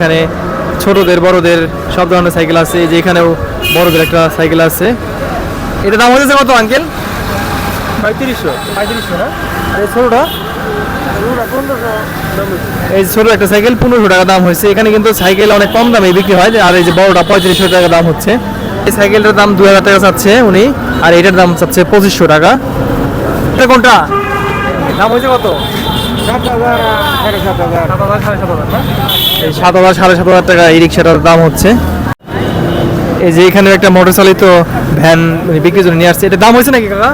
এখানে ছোটদের বড়দের সব ধরনের সাইকেল আছে। যে এখানেও বড়দের একটা সাইকেল আছে। এটা দাম হয়েছে কত আঙ্কেল? পঁয়ত্রিশশো। পঁয়ত্রিশশো না? আর এই ছোটোটা? এই ছোট একটা সাইকেল পনেরোশো টাকা দাম হয়েছে। এখানে কিন্তু সাইকেল অনেক কম দামে বিক্রি হয়। আর এই যে বড়টা পঁয়ত্রিশশো টাকা দাম হচ্ছে। এই সাইকেলটার দাম দু হাজার টাকা চাচ্ছে উনি। আর এটার দাম চাচ্ছে পঁচিশশো টাকা। এটা কোনটা? দাম হয়েছে কত? এই সাত হাজার সাড়ে সাত হাজার টাকা এই রিক্সাটার দাম হচ্ছে। এই যে এখানে একটা মোটর চালিত ভ্যান বিক্রির জন্য নিয়ে আসছে। এটা দাম হয়েছে নাকি কাকা?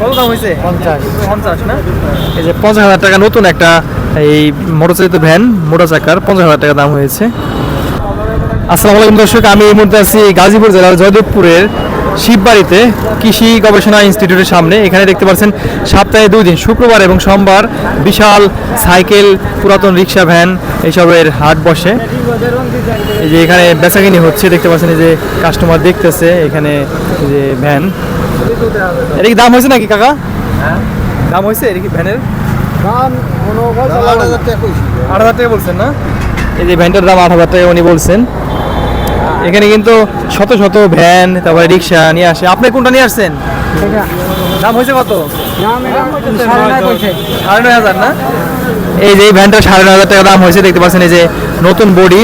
কত দাম হয়েছে? পঞ্চাশ। পঞ্চাশ না? এই যে পঞ্চাশ হাজার টাকা নতুন একটা এই মোটর চালিত ভ্যান মোটর চাকার পঞ্চাশ হাজার টাকা দাম হয়েছে। আসসালামু আলাইকুম দর্শক আমি এই মুহূর্তে আছি গাজীপুর জেলার জয়দেবপুরের শিববাড়িতে কৃষি গবেষণা ইনস্টিটিউটের সামনে। এখানে দেখতে পাচ্ছেন সপ্তাহে দুই দিন শুক্রবার এবং সোমবার বিশাল সাইকেল পুরাতন রিক্সা ভ্যান এইসবের হাট বসে। এই যে এখানে বেচাকিনি হচ্ছে দেখতে পাচ্ছেন এই যে কাস্টমার দেখতেছে এখানে এই যে ভ্যান। এটা কি দাম হয়েছে নাকি কাকা? দাম হয়েছে? এটা কি ভ্যানের? আট হাজার টাকা বলছেন না? এই যে ভ্যানটার দাম আট হাজার টাকা উনি বলছেন। এখানে কিন্তু শত শত ভ্যান তারপরে রিক্সা নিয়ে আসে। আপনি কোনটা নিয়ে আসছেন? দাম হয়েছে কত? সাড়ে নয় হাজার না? এই যে এই ভ্যানটা সাড়ে নয় হাজার টাকা দাম হয়েছে দেখতে পাচ্ছেন এই যে নতুন বডি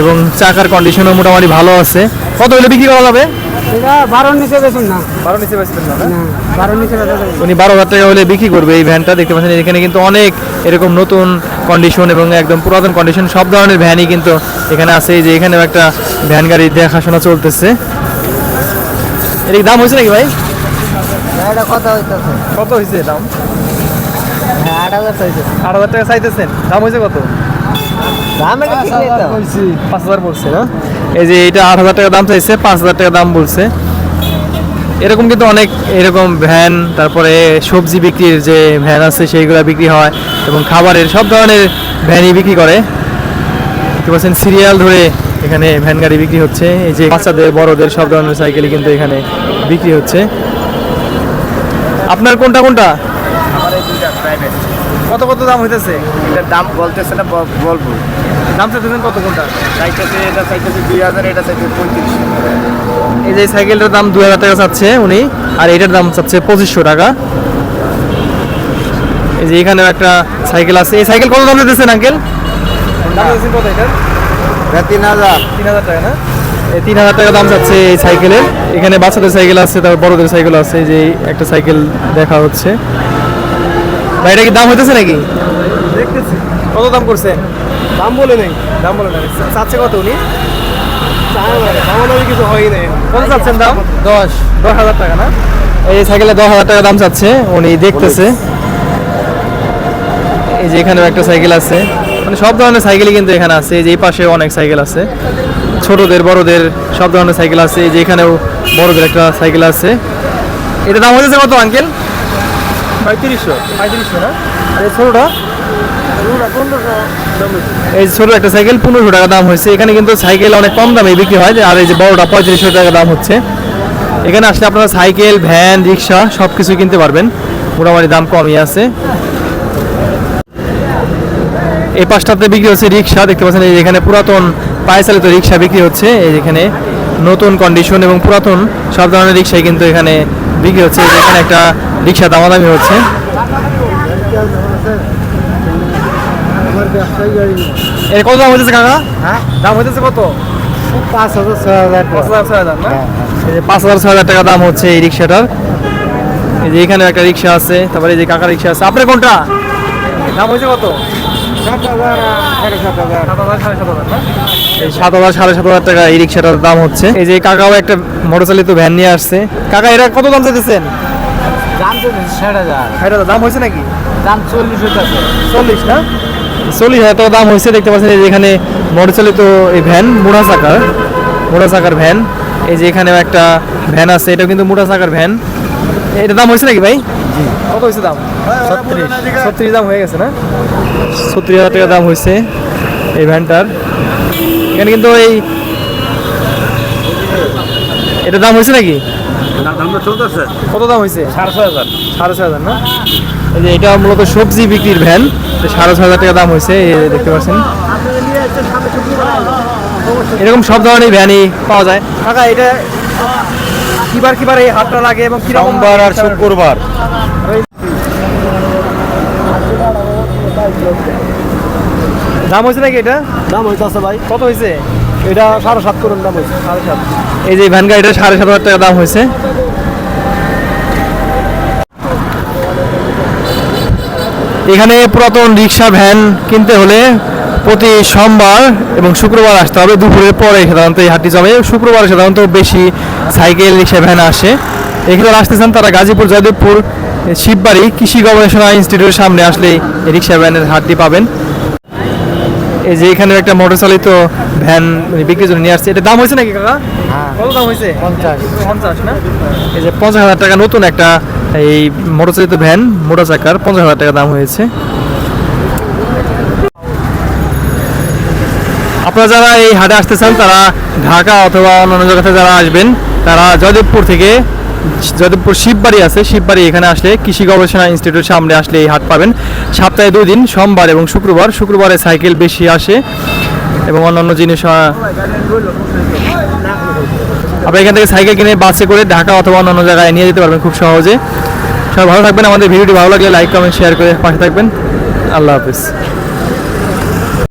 এবং চাকার কন্ডিশনও মোটামুটি ভালো আছে। কত হলে বিক্রি করা যাবে? এটা বারোর নিচে বেশি না। বারো নিচে বেচবেন না না? বারোর নিচে বেচা যাবে। না। উনি বারো হাজার টাকা হলে বিক্রি করবে এই ভ্যানটা দেখতে পাচ্ছেন এখানে কিন্তু অনেক এরকম নতুন কন্ডিশন এবং একদম পুরাতন কন্ডিশন সব ধরনের ভ্যানই কিন্তু এখানে আছে। এই যে এখানেও একটা ভ্যান গাড়ি দেখাশোনা চলতেছে। এর দাম হয়েছে নাকি ভাই? এটা কত হইতেছে? কত হয়েছে দাম? হ্যাঁ আট হাজার চাইছে। আট হাজার টাকা চাইতেছেন। দাম হয়েছে কত? দাম এটা ঠিক নেই তো। পাঁচ হাজার বলছে না? এই যে এটা আট হাজার টাকা দাম চাইছে, পাঁচ হাজার টাকা দাম বলছে। এরকম কিন্তু অনেক এরকম ভ্যান, তারপরে সবজি বিক্রির যে ভ্যান আছে সেইগুলো বিক্রি হয় এবং খাবারের সব ধরনের ভ্যানই বিক্রি করে। দেখতে পাচ্ছেন, সিরিয়াল ধরে এখানে ভ্যান গাড়ি বিক্রি হচ্ছে। এই যে বাচ্চাদের, বড়দের সব ধরনের সাইকেলই কিন্তু এখানে বিক্রি হচ্ছে। আপনার কোনটা কোনটা? কত কত দাম হইতেছে? এটার দাম বলতেছে না বলব। দাম চাইতেছেন কত কোনটা? চাইতেছে এটা চাইতেছে দুই হাজার এটা চাইতেছে পঁয়ত্রিশ। এই যে সাইকেলটার দাম দু হাজার টাকা চাচ্ছে উনি আর এটার দাম চাচ্ছে পঁচিশশো টাকা। এই যে এখানে একটা সাইকেল আছে। এই সাইকেল কত দাম দিতেছেন আঙ্কেল? দাম দিতেছেন কত এটার? তিন হাজার। তিন হাজার টাকা না? এই তিন হাজার টাকা দাম চাচ্ছে এই সাইকেলের। এখানে বাচ্চাদের সাইকেল আছে তারপর বড়দের সাইকেল আছে এই যে একটা সাইকেল দেখা হচ্ছে। ভাই এটা কি দাম হইতেছে নাকি? দেখতেছি। কত দাম করছে? দাম বলে নেই দাম বলে না চাচ্ছে কত উনি? কিছু হয় নাই। কত চাচ্ছেন দাম? দশ। দশ হাজার টাকা না? এই সাইকেলে দশ হাজার টাকা দাম চাচ্ছে উনি দেখতেছে। এই যে এখানেও একটা সাইকেল আছে। মানে সব ধরনের সাইকেলই কিন্তু এখানে আছে এই যে এই পাশে অনেক সাইকেল আছে। ছোটদের বড়দের সব ধরনের সাইকেল আছে এই যে এখানেও বড়দের একটা সাইকেল আছে। এটা দাম হয়েছে কত আঙ্কেল? পঁয়ত্রিশশো। পঁয়ত্রিশশো না? আর এই ছোটোটা? এই ছোট একটা সাইকেল পনেরোশো টাকা দাম হয়েছে। এখানে কিন্তু সাইকেল অনেক কম দামে বিক্রি হয়। আর এই যে বড়টা পঁয়ত্রিশশো টাকা দাম হচ্ছে। এখানে আসলে আপনারা সাইকেল ভ্যান রিক্সা সব কিছু কিনতে পারবেন। মোটামুটি দাম কমই আছে। এই পাশটাতে বিক্রি হচ্ছে রিক্সা। দেখতে পাচ্ছেন এই এখানে পুরাতন পায়ে চালিত রিক্সা বিক্রি হচ্ছে। এই যে এখানে নতুন কন্ডিশন এবং পুরাতন সব ধরনের রিক্সাই কিন্তু এখানে বিক্রি হচ্ছে এখানে একটা রিক্সা দামাদামি হচ্ছে। এর কত দাম হইতেছে কাকা? হ্যাঁ? দাম হইতেছে কত? পাঁচ হাজার ছয় হাজার পাঁচ হাজার ছয় হাজার না? এই পাঁচ হাজার ছয় হাজার টাকা দাম হচ্ছে এই রিক্সাটার। এই যে এখানে একটা রিক্সা আছে তারপরে এই যে কাকা রিক্সা আছে। আপনার কোনটা? দাম হয়েছে কত? সাত হাজার সাড়ে সাত হাজার। সাত হাজার সাড়ে সাত হাজার সাত হাজার সাড়ে সাত হাজার টাকা এই রিক্সাটার দাম হচ্ছে। এই যে কাকাও একটা মোটরচালিত ভ্যান নিয়ে আসছে। কাকা এরা কত দাম চাইতেছেন? দাম হয়েছে নাকি? দাম চল্লিশ হইতেছে। চল্লিশ না? চল্লিশ হাজার টাকা দাম হয়েছে দেখতে পাচ্ছেন এই যে এখানে মোটরচালিত এই ভ্যান মোড়া চাকার মোড়া চাকার ভ্যান এই যে এখানেও একটা ভ্যান আছে এটাও কিন্তু মোড়া চাকার ভ্যান এটা দাম হয়েছে নাকি ভাই? কত হয়েছে দাম? ছত্রিশ। ছত্রিশ দাম হয়ে গেছে না? ছত্রিশ হাজার টাকা দাম হয়েছে এই ভ্যানটার এখানে কিন্তু এই এটা দাম হয়েছে নাকি? কত দাম হয়েছে? সাড়ে ছয় হাজার। সাড়ে ছয় হাজার না? এই যে এটা মূলত সবজি বিক্রির ভ্যান সাড়ে ছয় হাজার টাকা দাম হয়েছে দেখতে পাচ্ছেন। এরকম সব ধরনের ভ্যানই পাওয়া যায়। কাকা এটা কিবার কিবার এই হাটটা লাগে এবং কীরকম সোমবার আর শুক্রবার। দাম হয়েছে নাকি এটা? দাম হইতেছে ভাই। কত হয়েছে? এটা সাড়ে সাত করুন দাম হয়েছে। সাড়ে সাত। এই যে ভ্যান গাড়িটা সাড়ে সাত হাজার টাকা দাম হয়েছে। এখানে পুরাতন রিক্সা ভ্যান কিনতে হলে প্রতি সোমবার এবং শুক্রবার আসতে হবে। দুপুরের পরে সাধারণত এই হাটটি যাবে শুক্রবার সাধারণত বেশি সাইকেল রিক্সা ভ্যান আসে। এখানে যারা আসতেছেন তারা গাজীপুর জয়দেবপুর শিববাড়ি কৃষি গবেষণা ইনস্টিটিউটের সামনে আসলে এই রিক্সা ভ্যানের হাটটি পাবেন। এই যে এখানে একটা মোটর চালিত ভ্যান মানে বিক্রির জন্য নিয়ে আসছে। এটা দাম হয়েছে নাকি কাকা? হ্যাঁ। কত দাম হয়েছে? পঞ্চাশ। পঞ্চাশ না? এই যে পঞ্চাশ হাজার টাকা নতুন একটা এই মোটর চালিত ভ্যান মোটর চাকার পঞ্চাশ হাজার টাকা দাম হয়েছে। আপনারা যারা এই হাটে আসতে চান তারা ঢাকা অথবা অন্যান্য জায়গাতে যারা আসবেন তারা জয়দেবপুর থেকে জয়দেবপুর শিববাড়ি আছে, শিববাড়ি এখানে আসলে কৃষি গবেষণা ইনস্টিটিউট সামনে আসলে এই হাট পাবেন। সপ্তাহে দুই দিন, সোমবার এবং শুক্রবার। শুক্রবারে সাইকেল বেশি আসে এবং অন্যান্য জিনিস আপনি এখান থেকে সাইকেল কিনে বাসে করে ঢাকা অথবা অন্যান্য জায়গায় নিয়ে যেতে পারবেন খুব সহজে। সবাই ভালো থাকবেন। আমাদের ভিডিওটি ভালো লাগলে লাইক, কমেন্ট শেয়ার করে পাশে থাকবেন। আল্লাহ হাফিজ।